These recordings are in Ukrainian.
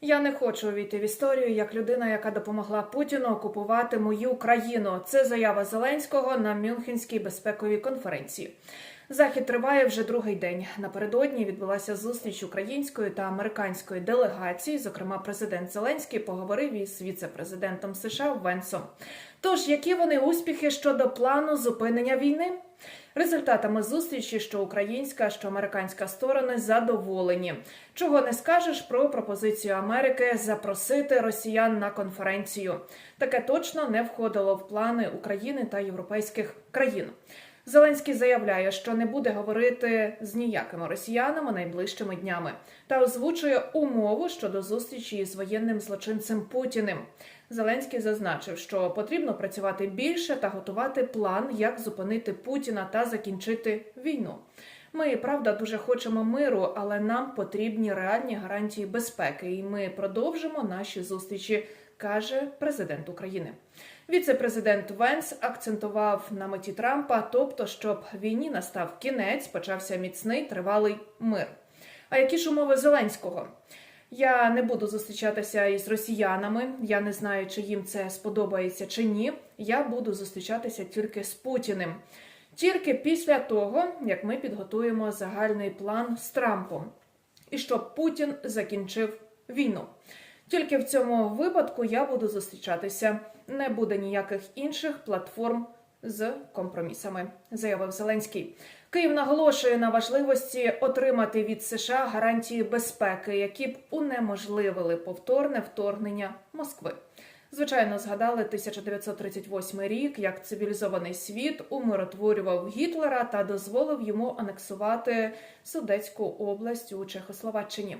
Я не хочу увійти в історію як людина, яка допомогла Путіну окупувати мою країну. Це заява Зеленського на Мюнхенській безпековій конференції. Захід триває вже другий день. Напередодні відбулася зустріч української та американської делегації. Зокрема, президент Зеленський поговорив із віце-президентом США Венсом. Тож, які вони успіхи щодо плану зупинення війни? Результатами зустрічі, що українська, що американська сторони задоволені. Чого не скажеш про пропозицію Америки запросити росіян на конференцію. Таке точно не входило в плани України та європейських країн. Зеленський заявляє, що не буде говорити з ніякими росіянами найближчими днями, та озвучує умову щодо зустрічі з воєнним злочинцем Путіним. Зеленський зазначив, що потрібно працювати більше та готувати план, як зупинити Путіна та закінчити війну. Ми правда дуже хочемо миру, але нам потрібні реальні гарантії безпеки, і ми продовжимо наші зустрічі, каже президент України. Віце-президент Венс акцентував на меті Трампа, тобто, щоб війні настав кінець, почався міцний тривалий мир. А які ж умови Зеленського? Я не буду зустрічатися із росіянами. Я не знаю, чи їм це сподобається чи ні. Я буду зустрічатися тільки з Путіним. Тільки після того, як ми підготуємо загальний план з Трампом, і щоб Путін закінчив війну. Тільки в цьому випадку я буду зустрічатися. Не буде ніяких інших платформ з компромісами, заявив Зеленський. Київ наголошує на важливості отримати від США гарантії безпеки, які б унеможливили повторне вторгнення Москви. Звичайно, згадали 1938 рік, як цивілізований світ умиротворював Гітлера та дозволив йому анексувати Судецьку область у Чехословаччині.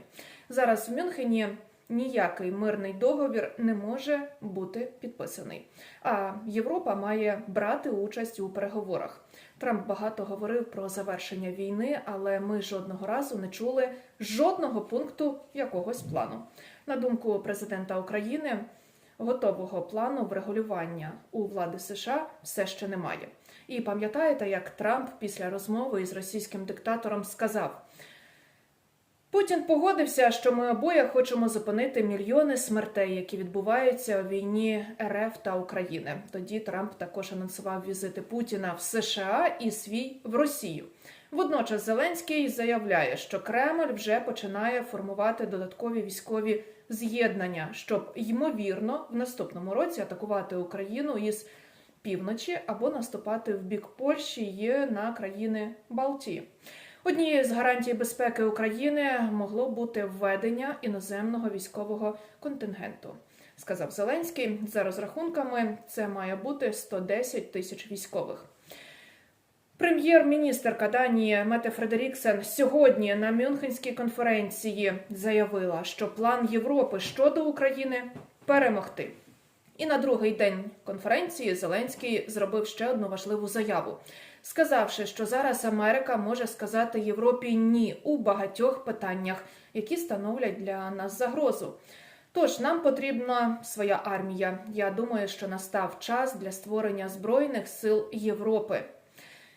Зараз в Мюнхені ніякий мирний договір не може бути підписаний. А Європа має брати участь у переговорах. Трамп багато говорив про завершення війни, але ми жодного разу не чули жодного пункту якогось плану. На думку президента України, готового плану врегулювання у влади США все ще немає. І пам'ятаєте, як Трамп після розмови із російським диктатором сказав. Путін погодився, що ми обоє хочемо зупинити мільйони смертей, які відбуваються у війні РФ та України. Тоді Трамп також анонсував візити Путіна в США і свій в Росію. Водночас Зеленський заявляє, що Кремль вже починає формувати додаткові військові з'єднання, щоб ймовірно в наступному році атакувати Україну із півночі або наступати в бік Польщі на країни Балтії. Однією з гарантій безпеки України могло бути введення іноземного військового контингенту, сказав Зеленський. За розрахунками, це має бути 110 тисяч військових. Прем'єр-міністерка Данії Мете Фредеріксен сьогодні на Мюнхенській конференції заявила, що план Європи щодо України перемогти. І на другий день конференції Зеленський зробив ще одну важливу заяву, сказавши, що зараз Америка може сказати Європі ні у багатьох питаннях, які становлять для нас загрозу. Тож нам потрібна своя армія. Я думаю, що настав час для створення збройних сил Європи.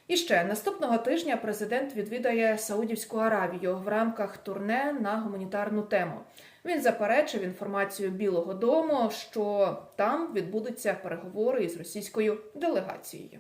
І ще наступного тижня президент відвідає Саудівську Аравію в рамках турне на гуманітарну тему. Він заперечив інформацію Білого Дому, що там відбудуться переговори із російською делегацією.